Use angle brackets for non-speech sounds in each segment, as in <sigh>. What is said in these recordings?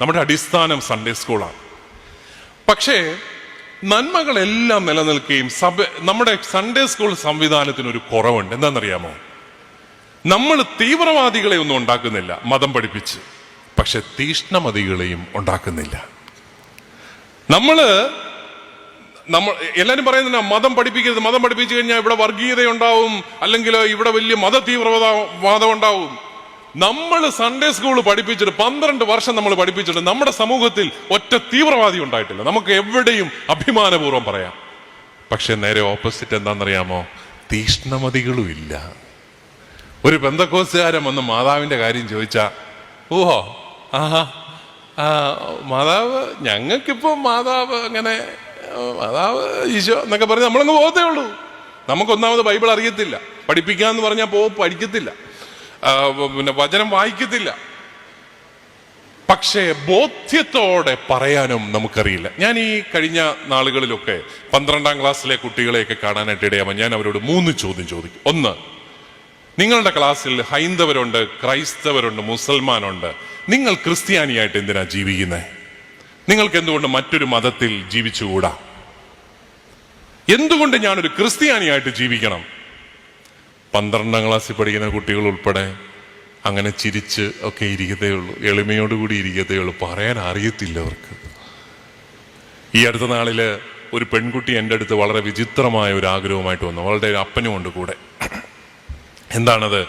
നമ്മുടെ അടിസ്ഥാനം സൺഡേ സ്കൂളാണ് പക്ഷേ നന്മകളെല്ലാം നിലനിൽക്കുകയും സഭ നമ്മുടെ സൺഡേ സ്കൂൾ സംവിധാനത്തിന് ഒരു കുറവുണ്ട്. എന്താണെന്നറിയാമോ? നമ്മൾ തീവ്രവാദികളെ ഒന്നും ഉണ്ടാക്കുന്നില്ല മതം പഠിപ്പിച്ച്. പക്ഷെ തീഷ്ണമതികളെയും ഉണ്ടാക്കുന്നില്ല. നമ്മൾ നമ്മൾ എല്ലാവരും പറയുന്നില്ല മതം പഠിപ്പിക്കരുത് മതം പഠിപ്പിച്ചു കഴിഞ്ഞാൽ ഇവിടെ വർഗീയത ഉണ്ടാവും അല്ലെങ്കിൽ ഇവിടെ വലിയ മത തീവ്രവാദ വാദം ഉണ്ടാവും. നമ്മൾ സൺഡേ സ്കൂൾ പഠിപ്പിച്ചിട്ട് പന്ത്രണ്ട് വർഷം നമ്മൾ പഠിപ്പിച്ചിട്ട് നമ്മുടെ സമൂഹത്തിൽ ഒറ്റ തീവ്രവാദി ഉണ്ടായിട്ടില്ല. നമുക്ക് എവിടെയും അഭിമാനപൂർവം പറയാം. പക്ഷെ നേരെ ഓപ്പോസിറ്റ് എന്താണെന്നറിയാമോ? തീഷ്ണമതികളും ഇല്ല. ഒരു ബന്ധക്കോസുകാരൻ വന്ന് മാതാവിന്റെ കാര്യം ചോദിച്ചാ ഓഹോ ആഹാ ആ മാതാവ് ഞങ്ങൾക്കിപ്പോ മാതാവ് അങ്ങനെ മാതാവ് ഈശോ എന്നൊക്കെ പറഞ്ഞ് നമ്മളങ്ങ് പോകത്തേ ഉള്ളൂ. നമുക്കൊന്നാമത് ബൈബിൾ അറിയത്തില്ല. പഠിപ്പിക്കാന്ന് പറഞ്ഞാൽ പോ പഠിക്കത്തില്ല പിന്നെ വചനം വായിക്കത്തില്ല. പക്ഷേ ബോധ്യത്തോടെ പറയാനും നമുക്കറിയില്ല. ഞാൻ ഈ കഴിഞ്ഞ നാളുകളിലൊക്കെ പന്ത്രണ്ടാം ക്ലാസ്സിലെ കുട്ടികളെയൊക്കെ കാണാനായിട്ട് ഇടയാവാൻ ഞാൻ അവരോട് മൂന്ന് ചോദ്യം ചോദിക്കും. ഒന്ന് നിങ്ങളുടെ ക്ലാസ്സിൽ ഹൈന്ദവരുണ്ട് ക്രൈസ്തവരുണ്ട് മുസൽമാനുണ്ട്. നിങ്ങൾ ക്രിസ്ത്യാനിയായിട്ട് എന്തിനാ ജീവിക്കുന്നത് നിങ്ങൾക്ക് എന്തുകൊണ്ട് മറ്റൊരു മതത്തിൽ ജീവിച്ചുകൂടാ? എന്തുകൊണ്ട് ഞാനൊരു ക്രിസ്ത്യാനിയായിട്ട് ജീവിക്കണം? പന്ത്രണ്ടാം ക്ലാസ്സിൽ പഠിക്കുന്ന കുട്ടികൾ ഉൾപ്പെടെ അങ്ങനെ ചിരിച്ച് ഒക്കെ ഇരിക്കത്തേ ഉള്ളൂ. എളിമയോടുകൂടി ഇരിക്കത്തേ ഉള്ളൂ. പറയാൻ അറിയത്തില്ല അവർക്ക്. ഈ അടുത്ത നാളിൽ ഒരു പെൺകുട്ടി എന്റെ അടുത്ത് വളരെ വിചിത്രമായ ഒരു ആഗ്രഹവുമായിട്ട് വന്നു. അവളുടെ അപ്പനും ഉണ്ട് കൂടെ. എന്താണത്?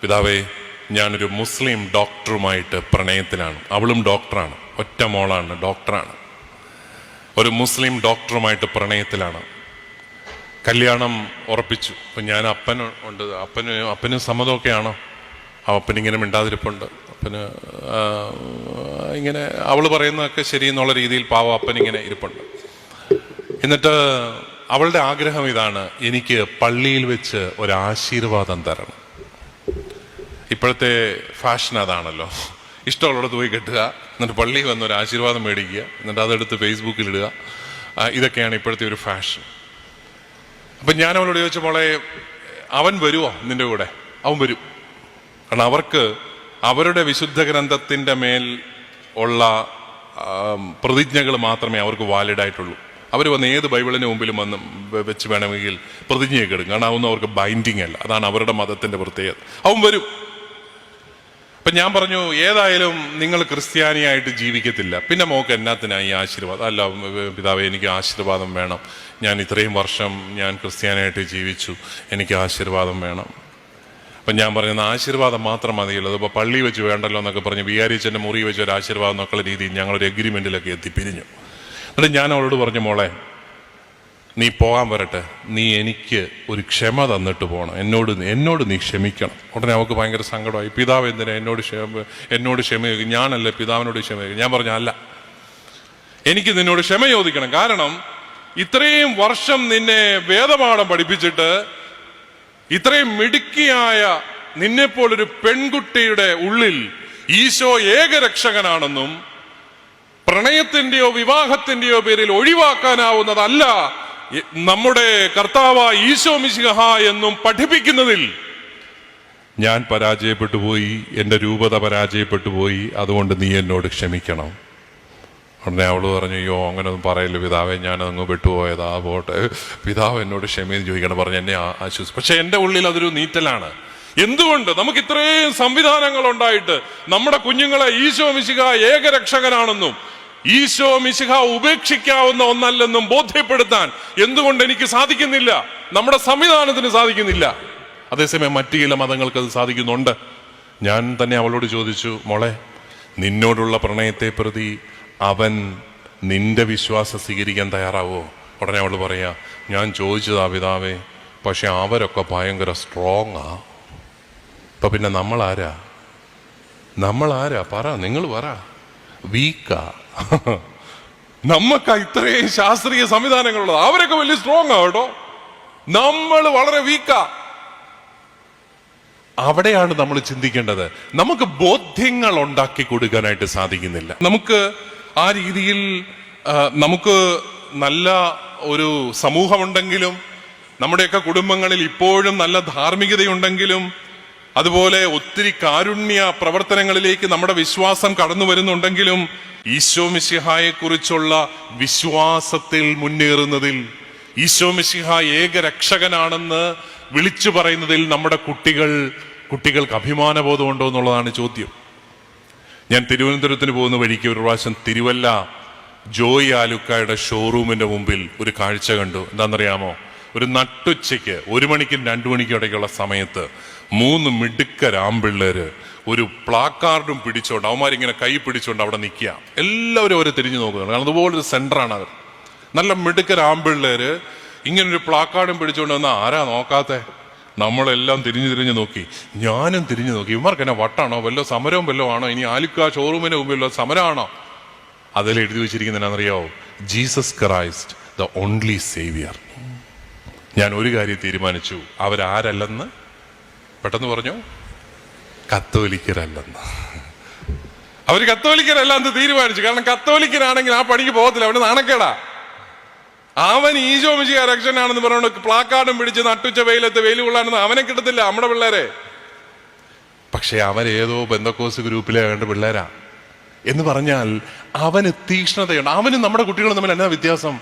പിതാവേ ഞാനൊരു മുസ്ലിം ഡോക്ടറുമായിട്ട് പ്രണയത്തിലാണ്. അവളും ഡോക്ടറാണ്. ഒറ്റ മോളാണ് ഡോക്ടറാണ്. ഒരു മുസ്ലിം ഡോക്ടറുമായിട്ട് പ്രണയത്തിലാണ്. കല്യാണം ഉറപ്പിച്ചു. അപ്പം ഞാൻ അപ്പൻ ഉണ്ട്. അപ്പന് അപ്പന് സമ്മതമൊക്കെയാണോ. ആ അപ്പൻ ഇങ്ങനെ മിണ്ടാതിരിപ്പുണ്ട്. അപ്പന് ഇങ്ങനെ അവൾ പറയുന്നതൊക്കെ ശരി എന്നുള്ള രീതിയിൽ പാവ അപ്പൻ ഇങ്ങനെ ഇരിപ്പുണ്ട്. എന്നിട്ട് അവളുടെ ആഗ്രഹം ഇതാണ് എനിക്ക് പള്ളിയിൽ വെച്ച് ഒരു ആശീർവാദം തരണം. ഇപ്പോഴത്തെ ഫാഷൻ അതാണല്ലോ. ഇഷ്ടമുള്ളിടത്ത് പോയി കെട്ടുക എന്നിട്ട് പള്ളിയിൽ വന്ന് ഒരു ആശീർവാദം മേടിക്കുക എന്നിട്ട് അതെടുത്ത് ഫേസ്ബുക്കിൽ ഇടുക. ഇതൊക്കെയാണ് ഇപ്പോഴത്തെ ഒരു ഫാഷൻ. അപ്പൊ ഞാൻ അവളോട് ചോദിച്ച മോളെ അവൻ വരുമോ നിന്റെ കൂടെ? അവൻ വരും. കാരണം അവർക്ക് അവരുടെ വിശുദ്ധ ഗ്രന്ഥത്തിന്റെ മേൽ ഉള്ള പ്രതിജ്ഞകൾ മാത്രമേ അവർക്ക് വാലിഡ് ആയിട്ടുള്ളൂ. അവർ വന്ന് ഏത് ബൈബിളിന് മുമ്പിലും വന്ന് വെച്ച് വേണമെങ്കിൽ പ്രതിജ്ഞയൊക്കെ എടുക്കും. കാരണം അതൊന്നും അവർക്ക് ബൈൻഡിങ് അല്ല. അതാണ് അവരുടെ മതത്തിന്റെ പ്രത്യേകത. അവൻ വരും. അപ്പൊ ഞാൻ പറഞ്ഞു ഏതായാലും നിങ്ങൾ ക്രിസ്ത്യാനിയായിട്ട് ജീവിക്കത്തില്ല. പിന്നെ മോക്ക് എന്നാത്തിനാ ഈ ആശീർവാദം? അല്ല പിതാവേ എനിക്ക് ആശീർവാദം വേണം. ഞാൻ ഇത്രയും വർഷം ഞാൻ ക്രിസ്ത്യാനിയായിട്ട് ജീവിച്ചു. എനിക്ക് ആശീർവാദം വേണം. അപ്പൊ ഞാൻ പറഞ്ഞത് ആശീർവാദം മാത്രം മതിയുള്ളത്. ഇപ്പോൾ പള്ളി വെച്ച് വേണ്ടല്ലോ എന്നൊക്കെ പറഞ്ഞ്. വികാരിച്ചന്റെ മുറി വെച്ച് ഒരു ആശീർവാദം എന്നൊക്കെയുള്ള രീതിയിൽ ഞങ്ങളൊരു എഗ്രിമെന്റിലൊക്കെ എത്തി പിരിഞ്ഞു. എന്നിട്ട് ഞാൻ അവളോട് പറഞ്ഞു മോളെ നീ പോകാൻ വരട്ടെ. നീ എനിക്ക് ഒരു ക്ഷമ തന്നിട്ട് പോകണം. എന്നോട് എന്നോട് നീ ക്ഷമിക്കണം. ഉടനെ അവൾക്ക് ഭയങ്കര സങ്കടമായി. പിതാവ് എന്തിനാ എന്നോട് ക്ഷമ എന്നോട് ക്ഷമ ചോദിക്കും ഞാനല്ലേ പിതാവിനോട് ക്ഷമ ചോദിക്കും. ഞാൻ പറഞ്ഞു അല്ല. എനിക്ക് നിന്നോട് ക്ഷമ ചോദിക്കണം. കാരണം ഇത്രയും വർഷം നിന്നെ വേദപാഠം പഠിപ്പിച്ചിട്ട് ഇത്രയും മിടുക്കിയായ നിന്നെപ്പോലൊരു പെൺകുട്ടിയുടെ ഉള്ളിൽ ഈശോ ഏകരക്ഷകനാണെന്നും പ്രണയത്തിന്റെയോ വിവാഹത്തിന്റെയോ പേരിൽ ഒഴിവാക്കാനാവുന്നതല്ല നമ്മുടെ കർത്താവ ഈശോ മിശിഹ എന്നും പഠിപ്പിക്കുന്നതിൽ ഞാൻ പരാജയപ്പെട്ടു പോയി എന്റെ രൂപത പരാജയപ്പെട്ടു പോയി അതുകൊണ്ട് നീ എന്നോട് ക്ഷമിക്കണം. ഉടനെ അവൾ പറഞ്ഞു അയ്യോ അങ്ങനൊന്നും പറയല്ല പിതാവെ ഞാൻ അങ്ങ് പെട്ടുപോയതാ പോട്ടെ. പിതാവ് എന്നോട് ക്ഷമയെന്ന് ചോദിക്കണം പറഞ്ഞു എന്നെ ആശ്വസിച്ചു പക്ഷെ എന്റെ ഉള്ളിൽ അതൊരു നീറ്റലാണ്. എന്തുകൊണ്ട്? നമുക്ക് ഇത്രയും സംവിധാനങ്ങൾ ഉണ്ടായിട്ട് നമ്മുടെ കുഞ്ഞുങ്ങളെ ഈശോ മിശിക ഏകരക്ഷകനാണെന്നും ഈശോ മിശിഹ ഉപേക്ഷിക്കാവുന്ന ഒന്നല്ലെന്നും ബോധ്യപ്പെടുത്താൻ എന്തുകൊണ്ട് എനിക്ക് സാധിക്കുന്നില്ല? നമ്മുടെ സംവിധാനത്തിന് സാധിക്കുന്നില്ല. അതേസമയം മറ്റു ചില മതങ്ങൾക്ക് അത് സാധിക്കുന്നുണ്ട്. ഞാൻ തന്നെ അവളോട് ചോദിച്ചു മോളെ നിന്നോടുള്ള പ്രണയത്തെ പ്രതി അവൻ നിന്റെ വിശ്വാസം സ്വീകരിക്കാൻ തയ്യാറാവോ? ഉടനെ അവൾ പറയാ ഞാൻ ചോദിച്ചതാ പിതാവേ പക്ഷെ അവരൊക്കെ ഭയങ്കര സ്ട്രോങ് ആ. ഇപ്പൊ പിന്നെ നമ്മൾ ആരാ പറ നിങ്ങൾ പറ. വീക്കാ <laughs> നമ്മക്ക ഇത്രയും ശാസ്ത്രീയ സംവിധാനങ്ങളുള്ളത്. അവരൊക്കെ വലിയ സ്ട്രോങ് ആ നമ്മൾ വളരെ വീക്കാ അവിടെയാണ് നമ്മൾ ചിന്തിക്കേണ്ടത്. നമുക്ക് ബോധ്യങ്ങൾ ഉണ്ടാക്കി കൊടുക്കാനായിട്ട് സാധിക്കുന്നില്ല. നമുക്ക് ആ രീതിയിൽ നമുക്ക് നല്ല ഒരു സമൂഹമുണ്ടെങ്കിലും നമ്മുടെയൊക്കെ കുടുംബങ്ങളിൽ ഇപ്പോഴും നല്ല ധാർമ്മികതയുണ്ടെങ്കിലും അതുപോലെ ഒത്തിരി കാരുണ്യ പ്രവർത്തനങ്ങളിലേക്ക് നമ്മുടെ വിശ്വാസം കടന്നു വരുന്നുണ്ടെങ്കിലും ഈശോ മിശിഹായെക്കുറിച്ചുള്ള വിശ്വാസത്തിൽ മുന്നേറുന്നതിൽ ഈശോ മിശിഹ ഏക രക്ഷകനാണെന്ന് വിളിച്ചു പറയുന്നതിൽ നമ്മുടെ കുട്ടികൾ കുട്ടികൾക്ക് അഭിമാനബോധമുണ്ടോ എന്നുള്ളതാണ് ചോദ്യം. ഞാൻ തിരുവനന്തപുരത്തിന് പോകുന്ന വഴിക്ക് ഒരു പ്രാവശ്യം തിരുവല്ല ജോയി ആലുക്കായുടെ ഷോറൂമിന്റെ മുമ്പിൽ ഒരു കാഴ്ച കണ്ടു. എന്താണെന്നറിയാമോ? ഒരു നട്ടുച്ചയ്ക്ക് ഒരു മണിക്കും രണ്ടു മണിക്കും ഇടയ്ക്കുള്ള സമയത്ത് മൂന്ന് മിടുക്കരാമ്പിള്ളേര് ഒരു പ്ലാക്കാർഡും പിടിച്ചോണ്ട് അവന്മാരിങ്ങനെ കൈ പിടിച്ചോണ്ട് അവിടെ നിൽക്കുക. എല്ലാവരും അവരെ തിരിഞ്ഞു നോക്കുന്നുണ്ട് കാരണം അതുപോലൊരു സെന്ററാണ് അവർ. നല്ല മിടുക്കരാമ്പിള്ളേര് ഇങ്ങനെ ഒരു പ്ലാക്കാർഡും പിടിച്ചോണ്ട് വന്ന ആരാ നോക്കാത്തെ? നമ്മളെല്ലാം തിരിഞ്ഞു തിരിഞ്ഞു നോക്കി. ഞാനും തിരിഞ്ഞു നോക്കി. ഇവർക്ക് എന്നെ വട്ടാണോ? വല്ലോ സമരവും വല്ലോ ആണോ? ഇനി ആലുക്ക ഷോറൂമിന് മുമ്പിലോ സമരമാണോ അതിൽ എഴുതി വെച്ചിരിക്കുന്നതിനാണെന്നറിയാവോ Jesus Christ the only saviour ഞാൻ ഒരു കാര്യം തീരുമാനിച്ചു. അവരാരല്ലെന്ന്? പെട്ടെന്ന് പറഞ്ഞു? കത്തോലിക്കരല്ലെന്ന്. അവർ കത്തോലിക്കരല്ല എന്ന് തീരുമാനിച്ചു. കാരണം കത്തോലിക്കനാണെങ്കിൽ ആ പണിക്ക് പോകത്തില്ല. അവന് നാണക്കേടാ. അവൻ ഈശോ മിശിക രക്ഷനാണെന്ന് പറഞ്ഞുകൊണ്ട് പ്ലാക്കാർഡും പിടിച്ച് നട്ടുച്ച വെയിലത്ത് വെയിൽ കൊള്ളാനെന്ന് അവനെ കിട്ടത്തില്ല നമ്മുടെ പിള്ളേരെ. പക്ഷെ അവരേതോ ബന്ധക്കോസ് ഗ്രൂപ്പിലെ വേണ്ട പിള്ളേരാ. എന്ന് പറഞ്ഞാൽ അവന് തീക്ഷ്ണതയുണ്ട് അവനും നമ്മുടെ കുട്ടികളും തമ്മിൽ എന്നാ വ്യത്യാസം?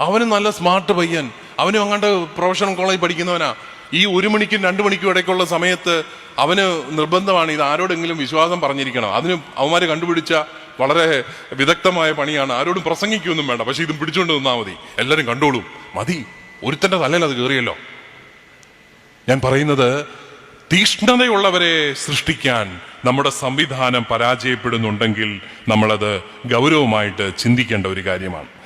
അവനും നല്ല സ്മാർട്ട് പയ്യൻ. അവനും അങ്ങാണ്ട് പ്രൊഫഷണൽ കോളേജ് പഠിക്കുന്നവനാ? ഈ ഒരു മണിക്കും രണ്ടു മണിക്കും ഇടയ്ക്കുള്ള സമയത്ത് അവന് നിർബന്ധമാണ് ഇത് ആരോടെങ്കിലും വിശ്വാസം പറഞ്ഞിരിക്കണം. അതിന് അവന്മാർ കണ്ടുപിടിച്ച വളരെ വിദഗ്ധമായ പണിയാണ്. ആരോടും പ്രസംഗിക്കൊന്നും വേണ്ട. പക്ഷെ ഇതും പിടിച്ചുകൊണ്ട് നിന്നാൽ മതി. എല്ലാവരും കണ്ടോളും. മതി. ഒരുത്തന്റെ തലയിൽ അത് കയറിയല്ലോ ഞാൻ പറയുന്നത് തീഷ്ണതയുള്ളവരെ സൃഷ്ടിക്കാൻ നമ്മുടെ സംവിധാനം പരാജയപ്പെടുന്നുണ്ടെങ്കിൽ നമ്മളത് ഗൗരവമായിട്ട് ചിന്തിക്കേണ്ട ഒരു കാര്യമാണ്.